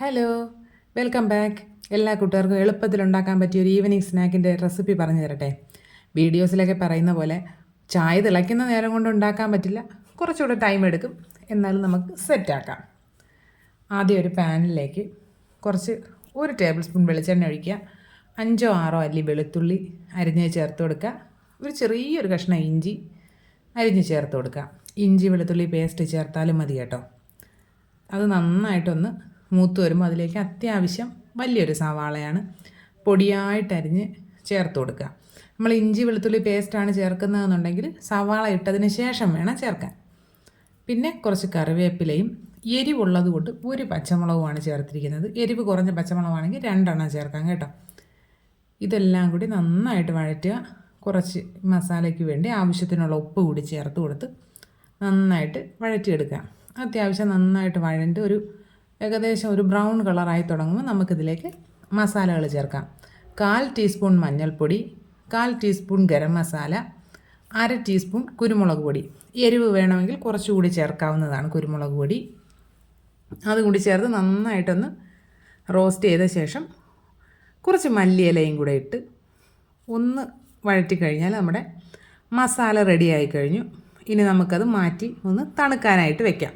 Hello welcome back എല്ലാ കൂട്ടുകാർക്കും എളുപ്പത്തിൽ ഉണ്ടാക്കാൻ പറ്റിയ ഒരു ഈവനിങ് സ്നാക്കിന്റെ റെസിപ്പി പറഞ്ഞു തരട്ടെ. വീഡിയോസിലൊക്കെ പറയുന്ന പോലെ ചായ തിളയ്ക്കുന്ന നേരം കൊണ്ട് ഉണ്ടാക്കാൻ പറ്റില്ല. കുറച്ചുകൂടെ ടൈം എടുക്കും. എന്നാലും നമുക്ക് സെറ്റാക്കാം ആദ്യം ഒരു പാനിലേക്ക് കുറച്ച് ഒരു ടേബിൾ സ്പൂൺ വെളിച്ചെണ്ണ ഒഴിക്കുക. അഞ്ചോ ആറോ അല്ലി വെളുത്തുള്ളി അരിഞ്ഞ് ചേർത്ത് കൊടുക്കുക. ഒരു ചെറിയൊരു കഷ്ണം ഇഞ്ചി അരിഞ്ഞ് ചേർത്ത് കൊടുക്കുക. ഇഞ്ചി വെളുത്തുള്ളി പേസ്റ്റ് ചേർത്താലും മതി കേട്ടോ. അത് നന്നായിട്ടൊന്ന് മൂത്ത് വരുമ്പോൾ അതിലേക്ക് അത്യാവശ്യം വലിയൊരു സവാളയാണ് പൊടിയായിട്ടരിഞ്ഞ് ചേർത്ത് കൊടുക്കുക. നമ്മൾ ഇഞ്ചി വെളുത്തുള്ളി പേസ്റ്റാണ് ചേർക്കുന്നതെന്നുണ്ടെങ്കിൽ സവാള ഇട്ടതിന് ശേഷം വേണം ചേർക്കാൻ. പിന്നെ കുറച്ച് കറിവേപ്പിലയും എരിവുള്ളത് കൊണ്ട് ഒരു പച്ചമുളകുമാണ് ചേർത്തിരിക്കുന്നത്. എരിവ് കുറഞ്ഞ പച്ചമുളകാണെങ്കിൽ രണ്ടെണ്ണം ചേർക്കാം കേട്ടോ. ഇതെല്ലാം കൂടി നന്നായിട്ട് വഴറ്റുക. കുറച്ച് മസാലയ്ക്ക് വേണ്ടി ആവശ്യത്തിനുള്ള ഉപ്പ് കൂടി ചേർത്ത് കൊടുത്ത് നന്നായിട്ട് വഴറ്റിയെടുക്കുക. അത്യാവശ്യം നന്നായിട്ട് വഴണ്ട് ഒരു ഏകദേശം ഒരു ബ്രൗൺ കളറായി തുടങ്ങുമ്പോൾ നമുക്കിതിലേക്ക് മസാലകൾ ചേർക്കാം. കാൽ ടീസ്പൂൺ മഞ്ഞൾപ്പൊടി കാൽ ടീസ്പൂൺ ഗരം മസാല അര ടീസ്പൂൺ കുരുമുളക് പൊടി. എരിവ് വേണമെങ്കിൽ കുറച്ചുകൂടി ചേർക്കാവുന്നതാണ് കുരുമുളക് പൊടി. അതും കൂടി ചേർത്ത് നന്നായിട്ടൊന്ന് റോസ്റ്റ് ചെയ്ത ശേഷം കുറച്ച് മല്ലിയിലയും കൂടെ ഇട്ട് ഒന്ന് വഴറ്റി കഴിഞ്ഞാൽ നമ്മുടെ മസാല റെഡിയായി കഴിഞ്ഞു. ഇനി നമുക്കത് മാറ്റി ഒന്ന് തണുക്കാനായിട്ട് വെക്കാം.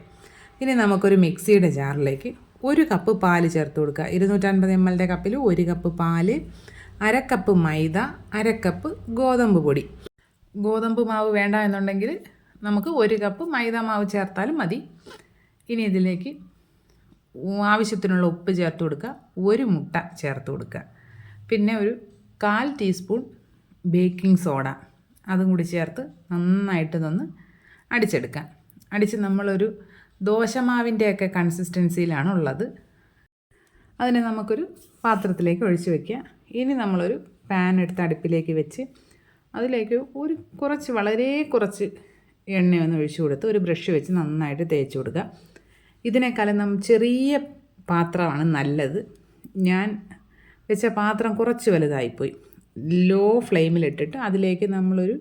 ഇനി നമുക്കൊരു മിക്സിയുടെ ജാറിലേക്ക് ഒരു കപ്പ് പാൽ ചേർത്ത് കൊടുക്കുക. ഇരുന്നൂറ്റൻപത് എം എല്ലിന്റെ കപ്പിൽ ഒരു കപ്പ് പാൽ അര കപ്പ് മൈദ അര കപ്പ് ഗോതമ്പ് പൊടി. ഗോതമ്പ് മാവ് വേണ്ട എന്നുണ്ടെങ്കിൽ നമുക്ക് ഒരു കപ്പ് മൈദ മാവ് ചേർത്താലും മതി. ഇനി ഇതിലേക്ക് ആവശ്യത്തിനുള്ള ഉപ്പ് ചേർത്ത് കൊടുക്കുക. ഒരു മുട്ട ചേർത്ത് കൊടുക്കുക. പിന്നെ ഒരു കാൽ ടീസ്പൂൺ ബേക്കിംഗ് സോഡ. അതും കൂടി ചേർത്ത് നന്നായിട്ട് നിന്ന് അടിച്ചെടുക്കാം അടിച്ച് നമ്മളൊരു ദോശമാവിന്റെയൊക്കെ കൺസിസ്റ്റൻസിയിലാണ് ഉള്ളത് അതിനെ നമുക്കൊരു പാത്രത്തിലേക്ക് ഒഴിച്ചു വയ്ക്കുക ഇനി നമ്മളൊരു പാൻ എടുത്ത് അടുപ്പിലേക്ക് വെച്ച് അതിലേക്ക് ഒരു കുറച്ച് വളരെ കുറച്ച് എണ്ണയൊന്ന് ഒഴിച്ചു കൊടുത്ത് ഒരു ബ്രഷ് വെച്ച് നന്നായിട്ട് തേച്ച് കൊടുക്കുക. ഇതിനേക്കാളും നമ്മൾ ചെറിയ പാത്രമാണ് നല്ലത്. ഞാൻ വെച്ച പാത്രം കുറച്ച് വലുതായിപ്പോയി. ലോ ഫ്ലെയിമിലിട്ടിട്ട് അതിലേക്ക് നമ്മളൊരു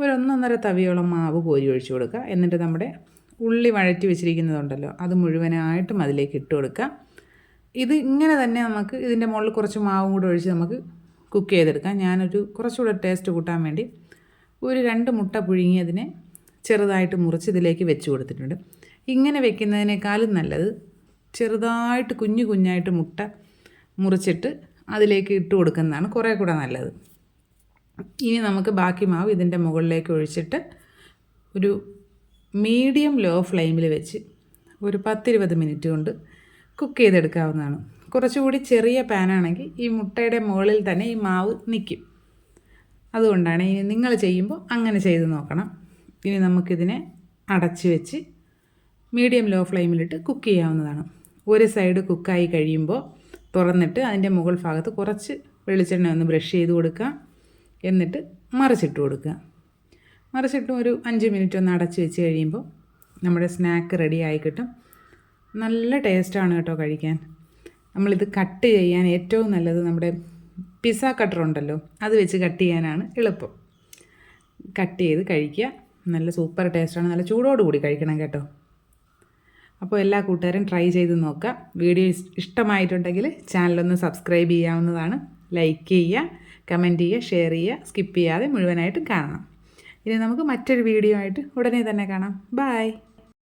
ഒരു ഒന്നൊന്നര തവിയോളം മാവ് കോരി ഒഴിച്ചു കൊടുക്കുക. എന്നിട്ട് നമ്മുടെ ഉള്ളി വഴറ്റി വെച്ചിരിക്കുന്നതുണ്ടല്ലോ. അത് മുഴുവനായിട്ടും അതിലേക്ക് ഇട്ട് കൊടുക്കുക. ഇത് ഇങ്ങനെ തന്നെ നമുക്ക് ഇതിന്റെ മുകളിൽ കുറച്ച് മാവും കൂടെ ഒഴിച്ച് നമുക്ക് കുക്ക് ചെയ്തെടുക്കാം. ഞാനൊരു കുറച്ചുകൂടെ ടേസ്റ്റ് കൂട്ടാൻ വേണ്ടി ഒരു രണ്ട് മുട്ട പുഴുങ്ങിയതിനെ ചെറുതായിട്ട് മുറിച്ച് ഇതിലേക്ക് വെച്ച് കൊടുത്തിട്ടുണ്ട്. ഇങ്ങനെ വെക്കുന്നതിനേക്കാളും നല്ലത് ചെറുതായിട്ട് കുഞ്ഞു കുഞ്ഞായിട്ട് മുട്ട മുറിച്ചിട്ട് അതിലേക്ക് ഇട്ട് കൊടുക്കുന്നതാണ് കുറേ കൂടെ നല്ലത്. ഇനി നമുക്ക് ബാക്കി മാവ് ഇതിന്റെ മുകളിലേക്ക് ഒഴിച്ചിട്ട് ഒരു മീഡിയം ലോ ഫ്ലെയിമിൽ വെച്ച് ഒരു പത്തിരുപത് മിനിറ്റ് കൊണ്ട് കുക്ക് ചെയ്തെടുക്കാവുന്നതാണ്. കുറച്ചുകൂടി ചെറിയ പാനാണെങ്കിൽ ഈ മുട്ടയുടെ മുകളിൽ തന്നെ ഈ മാവ് നിൽക്കും അതുകൊണ്ടാണ് ഇനി നിങ്ങൾ ചെയ്യുമ്പോൾ അങ്ങനെ ചെയ്ത് നോക്കണം. ഇനി നമുക്കിതിനെ അടച്ച് വെച്ച് മീഡിയം ലോ ഫ്ലെയിമിലിട്ട് കുക്ക് ചെയ്യാവുന്നതാണ്. ഒരു സൈഡ് കുക്കായി കഴിയുമ്പോൾ തുറന്നിട്ട് അതിന്റെ മുകൾ ഭാഗത്ത് കുറച്ച് വെളിച്ചെണ്ണ ഒന്ന് ബ്രഷ് ചെയ്ത് കൊടുക്കുക. എന്നിട്ട് മറിച്ചിട്ട് കൊടുക്കുക. മറിച്ചിട്ട് ഒരു അഞ്ച് മിനിറ്റ് ഒന്ന് അടച്ച് വെച്ച് കഴിയുമ്പോൾ നമ്മുടെ സ്നാക്ക് റെഡി ആയി കിട്ടും. നല്ല ടേസ്റ്റാണ് കേട്ടോ കഴിക്കാൻ. നമ്മളിത് കട്ട് ചെയ്യാൻ ഏറ്റവും നല്ലത് നമ്മുടെ പിസ്സ കട്ടർ ഉണ്ടല്ലോ അത് വെച്ച് കട്ട് ചെയ്യാനാണ് എളുപ്പം. കട്ട് ചെയ്ത് കഴിക്കുക. നല്ല സൂപ്പർ ടേസ്റ്റാണ്. നല്ല ചൂടോടുകൂടി കഴിക്കണം കേട്ടോ. അപ്പോൾ എല്ലാ കൂട്ടുകാരും ട്രൈ ചെയ്ത് നോക്കുക. വീഡിയോ ഇഷ്ടമായിട്ടുണ്ടെങ്കിൽ ചാനലൊന്ന് സബ്സ്ക്രൈബ് ചെയ്യാവുന്നതാണ്. ലൈക്ക് ചെയ്യുക കമന്റ് ചെയ്യുക ഷെയർ ചെയ്യുക. സ്കിപ്പ് ചെയ്യാതെ മുഴുവനായിട്ടും കാണണം. ഇനി നമുക്ക് മറ്റൊരു വീഡിയോ ആയിട്ട് ഉടനെ തന്നെ കാണാം. ബായ്